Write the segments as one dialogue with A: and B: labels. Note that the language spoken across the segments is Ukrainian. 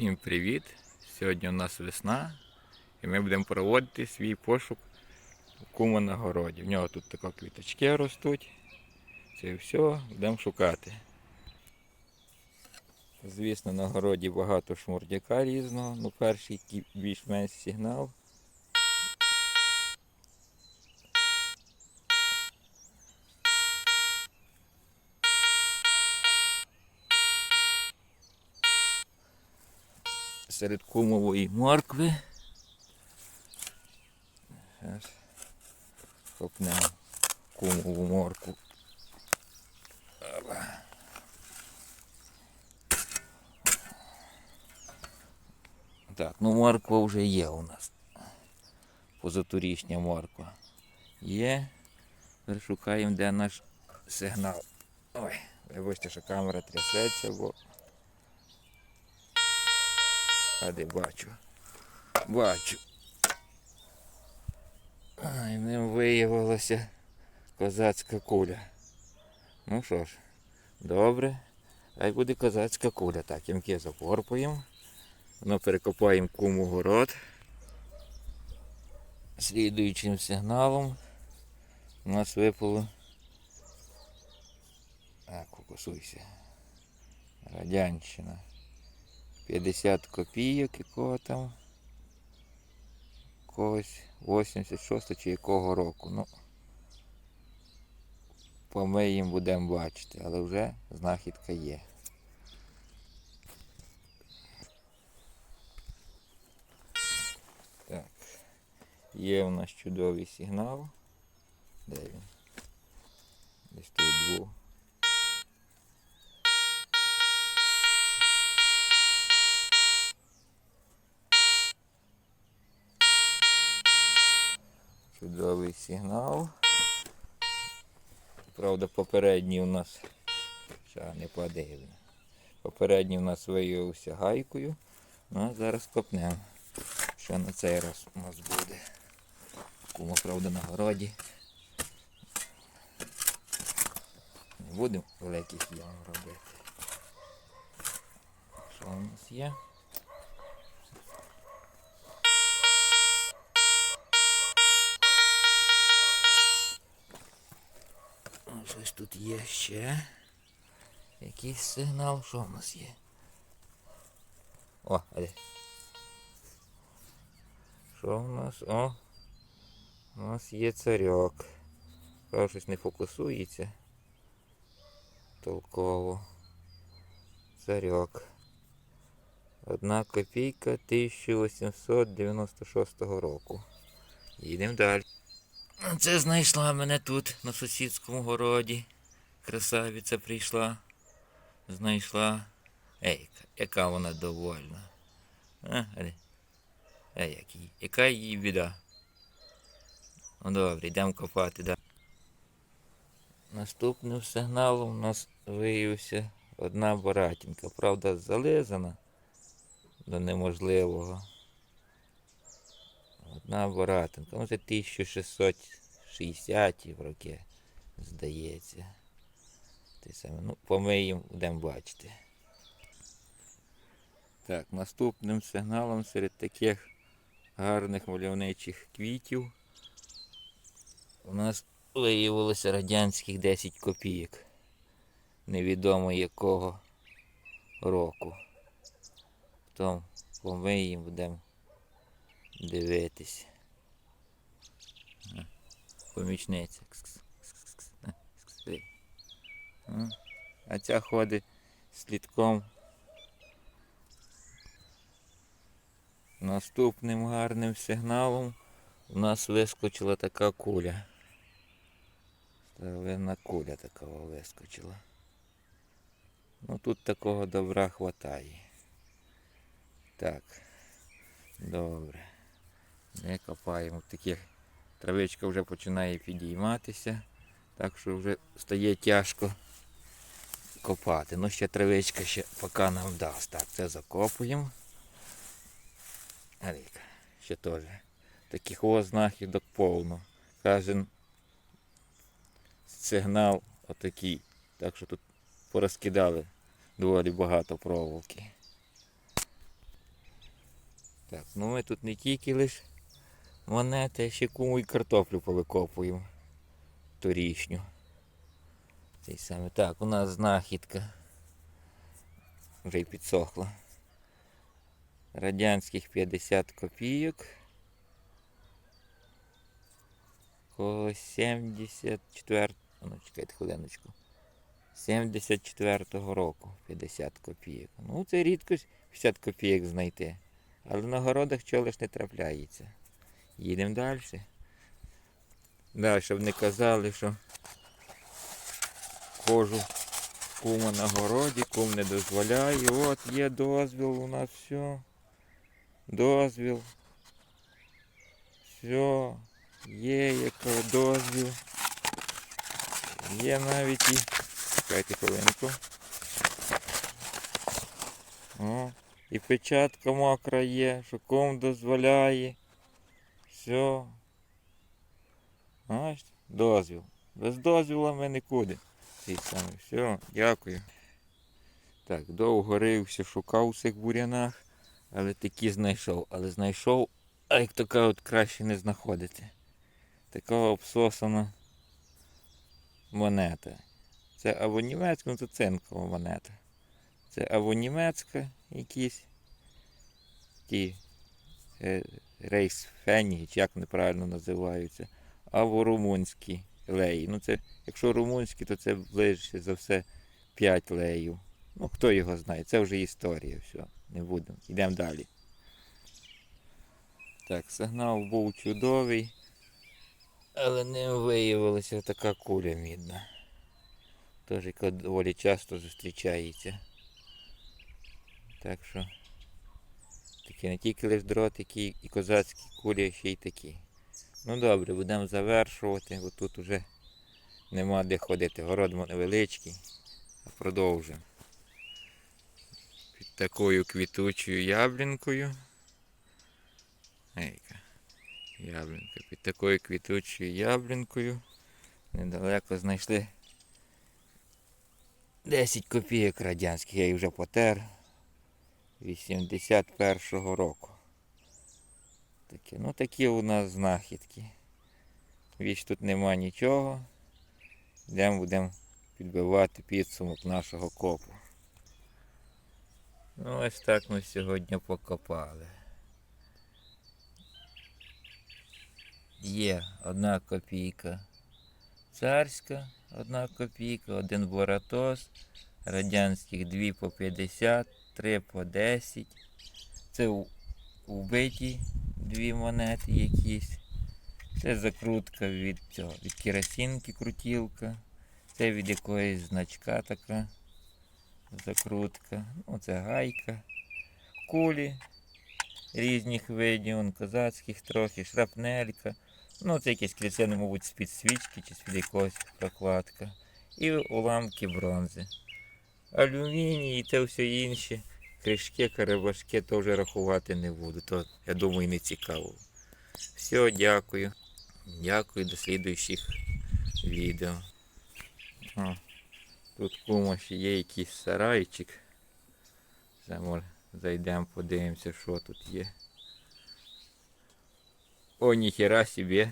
A: Всім привіт! Сьогодні у нас весна і ми будемо проводити свій пошук кума на городі. В нього тут такі квіточки ростуть. Це все будемо шукати. Звісно, на городі багато шмурдяка різного. Ну, перший більш-менш сигнал. Серед кумової моркви. Зараз копнемо кумову морку. Так, ну морква вже є у нас. Позаторічня морква. Є. Шукаємо, де наш сигнал. Ой, вибачте, що камера трясеться, бо а де бачу. Бачу. Ай, ним виявилася козацька куля. Ну що ж, добре. Хай буде козацька куля. Так, ямки запорпуємо. Воно перекопаємо куму город. Слідуючим сигналом у нас випало. Так, фокусуйся. Радянщина. 50 копійок якого там. Когось 86 чи якого року. Ну, помиємо будемо бачити, але вже знахідка є. Так. Є у нас чудовий сигнал. Де він? Десь тут був. Чудовий сигнал. Правда, попередній у нас. Ще не падає. Попередній у нас виявився гайкою. Ну а зараз копнемо. Що на цей раз у нас буде. Кума, правда, на городі. Не будемо великих ям робити. Що у нас є? Щось тут є ще. Якийсь сигнал, що в нас є? О, а де? Що в нас? О! У нас є царьок. Правда, щось не фокусується. Толково. Царьок. Одна копійка 1896 року. Їдемо далі. Це знайшла мене тут, на сусідському городі. Красавиця прийшла. Знайшла. Ей, яка вона довольна. А, як її- яка її біда. Ну добре, йдемо копати, да. Наступним сигналом у нас виявився одна баратінка. Правда, зализана до неможливого. Одна баратинка. Ну, це 1660 роки, здається. Те саме. Ну, помиємо, будемо бачити. Так, наступним сигналом серед таких гарних мальовничих квітів у нас виявилося радянських 10 копійок. Невідомо якого року. Потім помиємо, будемо дивитись. Помічниця. А, ця ходить слідком. Наступним гарним сигналом у нас вискочила така куля. Старовинна куля такого вискочила. Ну тут такого добра хватає. Так. Добре. Не копаємо таких. Травичка вже починає підійматися, так що вже стає тяжко копати. Ну ще травичка ще поки нам дасть. Так, це закопуємо. Аліка, ще теж. Таких ось знахідок повно. Кожен сигнал отакий. Так що тут порозкидали доволі багато проволоки. Так, ну ми тут не тільки лише монети, ще куму і картоплю повикопуємо. Торішню. Цей саме. Так, у нас знахідка. Вже й підсохла. Радянських 50 копійок. Коло 74. Ну, чекайте хвилиночку. 74-го року 50 копійок. Ну, це рідкость 50 копійок знайти. Але на городах чого лиш не трапляється. Їдемо далі. Да, щоб не казали, що кожу кума на городі, кум не дозволяє. От є дозвіл у нас все. Дозвіл. Все. Є яка дозвіл. Є навіть і. Чекайте хвилинку. О, і печатка мокра є, що ком дозволяє. Все. Бачите? Дозвіл. Без дозвілу ми нікуди. Все, дякую. Так, довго рився, шукав у цих бурянах, але такі знайшов. Але знайшов, а як то кажуть, краще не знаходити. Така обсосана монета. Це або німецька, ну це цинкова монета. Це або німецька якісь ті е, рейсфені, чи як вони правильно називаються, або румунські леї. Ну це, якщо румунські, то це ближче за все 5 леїв. Ну хто його знає, це вже історія, все, не будемо. Йдемо далі. Так, сигнал був чудовий, але не виявилася така куля мідна. Теж яка доволі часто зустрічається. Так що такі не тільки лише дротики і козацькі кулі, ще й такі. Ну добре, будемо завершувати, бо тут уже нема де ходити. Город невеличкий, а продовжуємо. Під такою квітучою яблінкою. Ейка. Яблінка. Під такою квітучою яблінкою. Недалеко знайшли 10 копійок радянських, я їх вже потер. 81-го року. Такі, ну такі у нас знахідки. Віч тут нема нічого. Йдемо будемо підбивати підсумок нашого копу. Ну ось так ми сьогодні покопали. Є одна копійка царська, одна копійка, один боратос, радянських дві по 50, три по 10. Це вбиті дві монети якісь. Це закрутка від цього, від керосинки крутілка. Це від якоїсь значка така закрутка. Ну, це гайка. Кулі різних видів, он, козацьких трохи, шрапнелька. Ну, це якісь кліцени, мабуть, з-під свічки чи з-під якогось прокладка. І уламки бронзи. Алюміній і те все інше. Кришки, карабашки, то вже рахувати не буду. То, я думаю, не цікаво. Все, дякую. Дякую до слідуючих відео. О, тут кума ще є якийсь сарайчик. Це зайдемо, подивимося, що тут є. О, ніхера собі.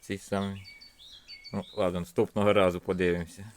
A: Цей самий. Ну, ладно, наступного разу подивимося.